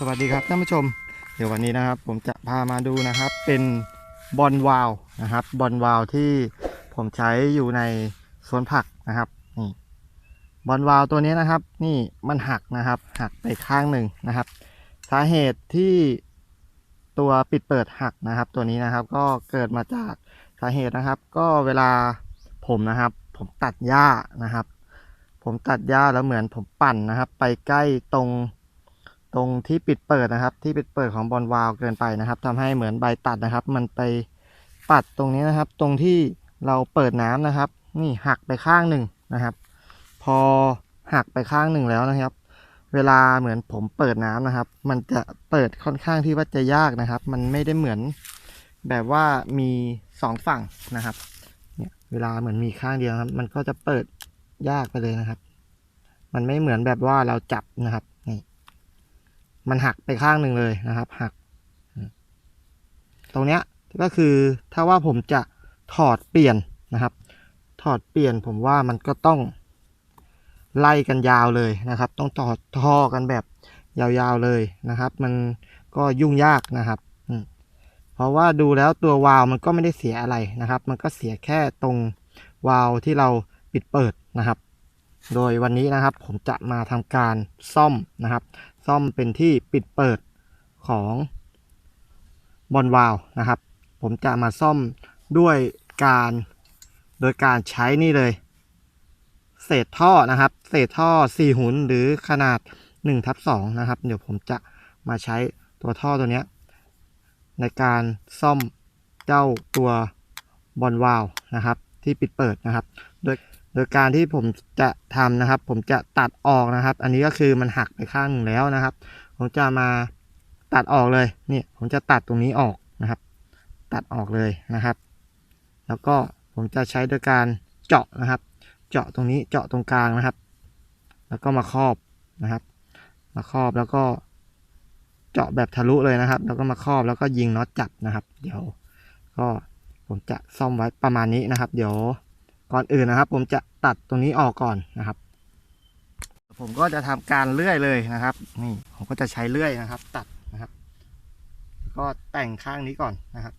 สวัสดีครับท่านผู้ชม เดี๋ยววันนี้นะครับ ผมจะพามาดูนะครับ เป็นบอลวาลนะครับบอลวาลที่ผมใช้อยู่ในสวนผักนะครับนี่บอลวาลตัวนี้นะครับ นี่มันหักนะครับ หักไปข้างหนึ่งนะครับ สาเหตุที่ตัวปิดเปิดหักนะครับ ตัวนี้นะครับก็เกิดมาจากสาเหตุนะครับ ก็เวลาผมนะครับ ผมตัดหญ้านะครับ ผมตัดหญ้าแล้วเหมือนผมปั่นนะครับ ไปใกล้ตรง ตรงที่ปิดเปิดนะครับ ที่ปิดเปิดของบอลวาล์วเกินไปนะครับทำให้เหมือนใบตัดนะครับ มันไปปัดตรงนี้นะครับ ตรงที่เราเปิดน้ำนะครับ นี่หักไปข้างหนึ่งนะครับ พอหักไปข้างหนึ่งแล้วนะครับ เวลาเหมือนผมเปิดน้ำนะครับ มันจะเปิดค่อนข้างที่ว่าจะยากนะครับ มันไม่ได้เหมือนแบบว่ามีสองฝั่งนะครับเนี่ยเวลาเหมือนมีข้างเดียวครับ มันก็จะเปิดยากไปเลยนะครับ มันไม่เหมือนแบบว่าเราจับนะครับ มันหักไปข้างหนึ่งเลยนะครับ หัก ตรงเนี้ยก็คือถ้าว่าผมจะถอดเปลี่ยนนะครับ ถอดเปลี่ยนผมว่ามันก็ต้องไล่กันยาวเลยนะครับ ต้องต่อท่อกันแบบยาวๆเลยนะครับ มันก็ยุ่งยากนะครับเพราะว่าดูแล้วตัววาล์วมันก็ไม่ได้เสียอะไรนะครับ มันก็เสียแค่ตรงวาล์วที่เราปิดเปิดนะครับ โดยวันนี้นะครับผมจะมาทำการซ่อมนะครับ ซ่อมเป็นที่ปิดเปิดของบอลวาลนะครับ ผมจะมาซ่อมด้วยการโดยการใช้นี่เลย เศษท่อนะครับ เศษท่อ 4 หุนหรือขนาด1ทับ2นะครับ เดี๋ยวผมจะมาใช้ตัวท่อตัวนี้ในการซ่อมเจ้าตัวบอลวาลนะครับ ที่ปิดเปิดนะครับ โดย โดยการที่ผมจะทำนะครับ ผมจะตัดออกนะครับ อันนี้ก็คือมันหักไปข้างหนึ่งแล้วนะครับ ผมจะมาตัดออกเลยนี่ผมจะตัดตรงนี้ออกนะครับ ตัดออกเลยนะครับ แล้วก็ผมจะใช้โดยการเจาะนะครับ เจาะตรงนี้เจาะตรงกลางนะครับ แล้วก็มาครอบนะครับ มาครอบแล้วก็เจาะแบบทะลุเลยนะครับ แล้วก็มาครอบแล้วก็ยิงน็อตจับนะครับ เดี๋ยวก็ผมจะซ่อมไว้ประมาณนี้นะครับ เดี๋ยว ก่อนอื่นนะครับ ผมจะตัดตรงนี้ออกก่อนนะครับ ผมก็จะทำการเลื่อยเลยนะครับ นี่ผมก็จะใช้เลื่อยนะครับ ตัดนะครับ ก็แต่งข้างนี้ก่อนนะครับ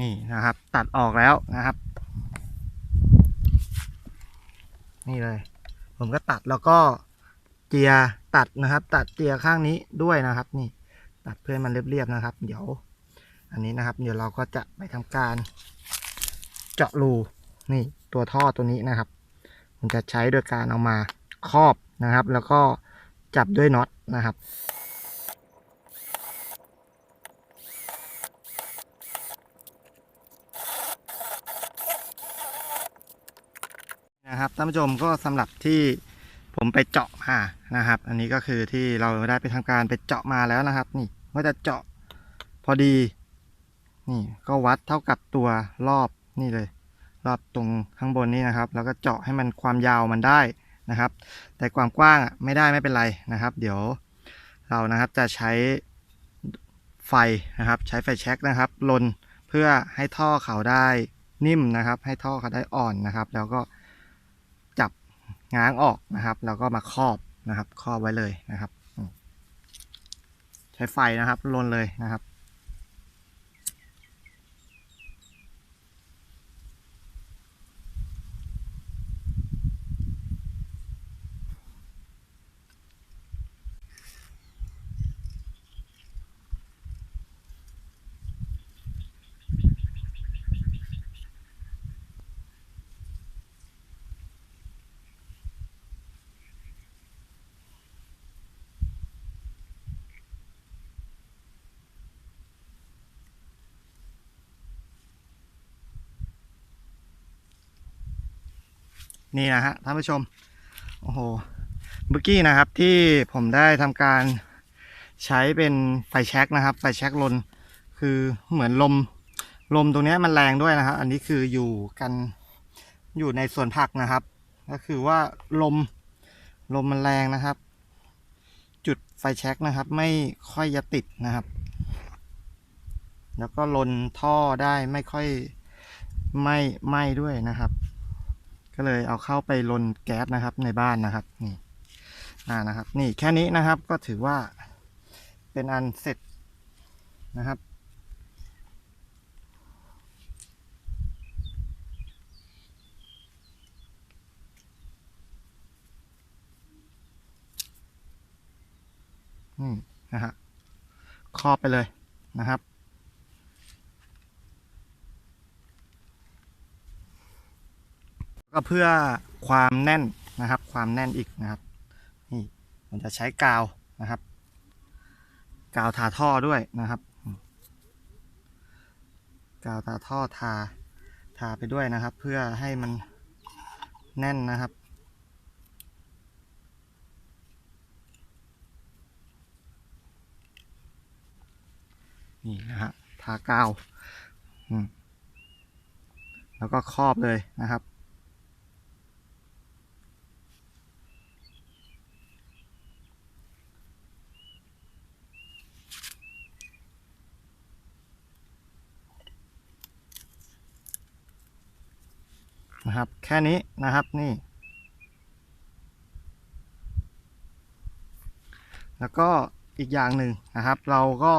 นี่นะครับ ตัดออกแล้วนะครับ นี่เลย ผมก็ตัดแล้วก็เจียตัดนะครับ ตัดเจียข้างนี้ด้วยนะครับ นี่ ตัดเพื่อให้มันเรียบๆนะครับ เดี๋ยว อันนี้นะครับ เดี๋ยวเราก็จะไปทำการ เจาะรูนี่ตัวท่อตัวนี้นะครับผมจะใช้โดยการเอามาครอบนะครับ แล้วก็จับด้วยน็อตนะครับ นะครับท่านผู้ชมก็สำหรับที่ผมไปเจาะมานะครับ อันนี้ก็คือที่เราได้ไปทำการไปเจาะมาแล้วนะครับ นี่ก็จะเจาะพอดี นี่ก็วัดเท่ากับตัวรอบนี่เลย รอบตรงข้างบนนี้นะครับ แล้วก็เจาะให้มันความยาวมันได้นะครับ แต่ความกว้างอะไม่ได้ไม่เป็นไรนะครับ เดี๋ยวเรานะครับจะใช้ไฟนะครับ ใช้ไฟแช็กนะครับลนเพื่อให้ท่อเขาได้นิ่มนะครับ ให้ท่อเขาได้อ่อนนะครับ แล้วก็ ง้างออกนะครับ แล้วก็มาครอบนะครับ ครอบไว้เลยนะครับ ใช้ไฟนะครับลนเลยนะครับ นี่นะฮะท่านผู้ชม โอ้โหเมื่อกี้นะครับที่ผมได้ทำการใช้เป็นไฟแช็กนะครับ ไฟแช็กลน คือเหมือนลมลมตรงนี้มันแรงด้วยนะครับ อันนี้คืออยู่กันอยู่ในสวนผักนะครับ ก็คือว่าลมลมมันแรงนะครับ จุดไฟแช็กนะครับ ไม่ค่อยจะติดนะครับ แล้วก็ลนท่อได้ไม่ค่อยไม่ไหม้ด้วยนะครับ ก็เลยเอาเข้าไปลนแก๊สนะครับในบ้านนะครับนี่อ่านะครับ นี่แค่นี้นะครับก็ถือว่าเป็นอันเสร็จนะครับนี่นะฮะครอบไปเลยนะครับ ก็เพื่อความแน่นนะครับ ความแน่นอีกนะครับนี่มันจะใช้กาวนะครับ กาวทาท่อด้วยนะครับ กาวทาท่อทาทาไปด้วยนะครับ เพื่อให้มันแน่นนะครับนี่นะฮะทากาว แล้วก็ครอบเลยนะครับ นะครับ แค่นี้นะครับนี่ แล้วก็อีกอย่างหนึ่งนะครับ เราก็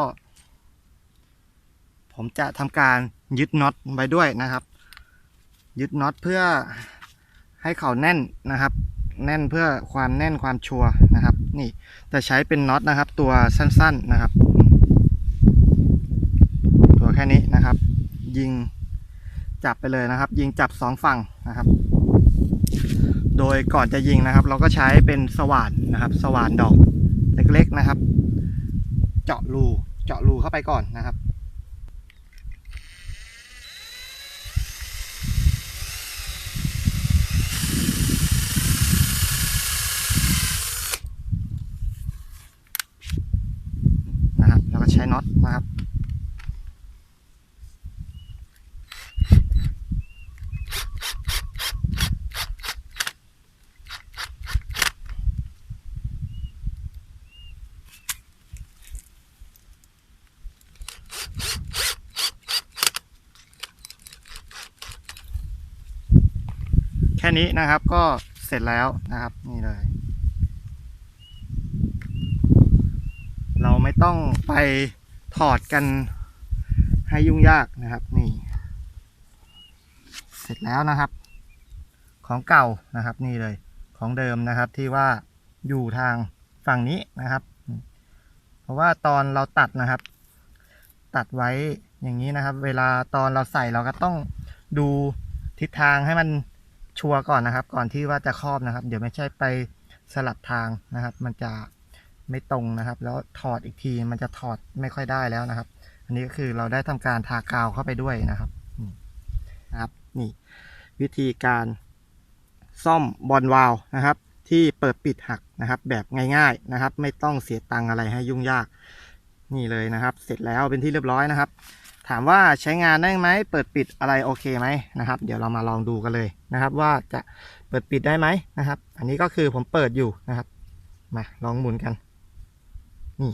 ผมจะทำการยึดน็อตไว้ด้วยนะครับ ยึดน็อตเพื่อให้เขาแน่นนะครับ แน่นเพื่อความแน่นความชัวร์นะครับ นี่จะใช้เป็นน็อตนะครับ ตัวสั้น ๆนะครับ ตัวแค่นี้นะครับ ยิง จับไปเลยนะครับ ยิงจับสองฝั่งนะครับ โดยก่อนจะยิงนะครับ เราก็ใช้เป็นสว่านนะครับ สว่านดอกเล็กๆนะครับ เจาะรูเจาะรูเข้าไปก่อนนะครับนะครับแล้วก็ใช้น็อตนะครับ แค่นี้นะครับก็เสร็จแล้วนะครับนี่เลย เราไม่ต้องไปถอดกันให้ยุ่งยากนะครับนี่ เสร็จแล้วนะครับ ของเก่านะครับนี่เลยของเดิมนะครับที่ว่าอยู่ทางฝั่งนี้นะครับ เพราะว่าตอนเราตัดนะครับ ตัดไว้อย่างนี้นะครับ เวลาตอนเราใส่เราก็ต้องดูทิศทางให้มัน ชัวร์ก่อนนะครับ ก่อนที่ว่าจะครอบนะครับ เดี๋ยวไม่ใช่ไปสลับทางนะครับ มันจะไม่ตรงนะครับ แล้วถอดอีกทีมันจะถอดไม่ค่อยได้แล้วนะครับ อันนี้ก็คือเราได้ทำการทากาวเข้าไปด้วยนะครับนะครับ นี่ วิธีการซ่อมบอลวาล์นะครับ ที่เปิดปิดหักนะครับ แบบง่าย ๆนะครับ ไม่ต้องเสียตังอะไรให้ยุ่งยากนี่เลยนะครับ เสร็จแล้วเป็นที่เรียบร้อยนะครับ ถามว่าใช้งานได้ไหม เปิดปิดอะไรโอเคไหมนะครับ เดี๋ยวเรามาลองดูกันเลยนะครับ ว่าจะเปิดปิดได้ไหมนะครับ อันนี้ก็คือผมเปิดอยู่นะครับ มาลองหมุนกัน นี่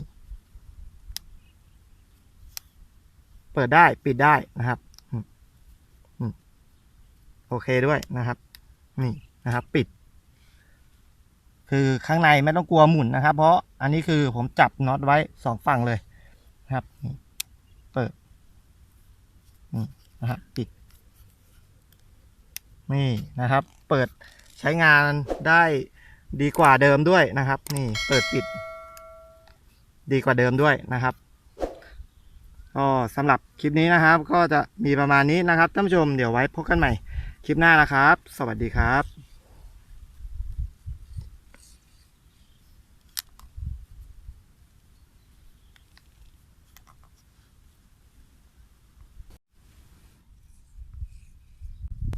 เปิดได้ปิดได้นะครับโอเคด้วยนะครับ นี่นะครับ ปิด คือข้างในไม่ต้องกลัวหมุนนะครับ เพราะอันนี้คือผมจับน็อตไว้สองฝั่งเลยนะครับ เปิด นะครับปิดนี่นะครับ เปิดใช้งานได้ดีกว่าเดิมด้วยนะครับ นี่เปิดปิด ดีกว่าเดิมด้วยนะครับก็สำหรับคลิปนี้นะครับ ก็จะมีประมาณนี้นะครับท่านผู้ชมเดี๋ยวไว้พบกันใหม่คลิปหน้านะครับ สวัสดีครับ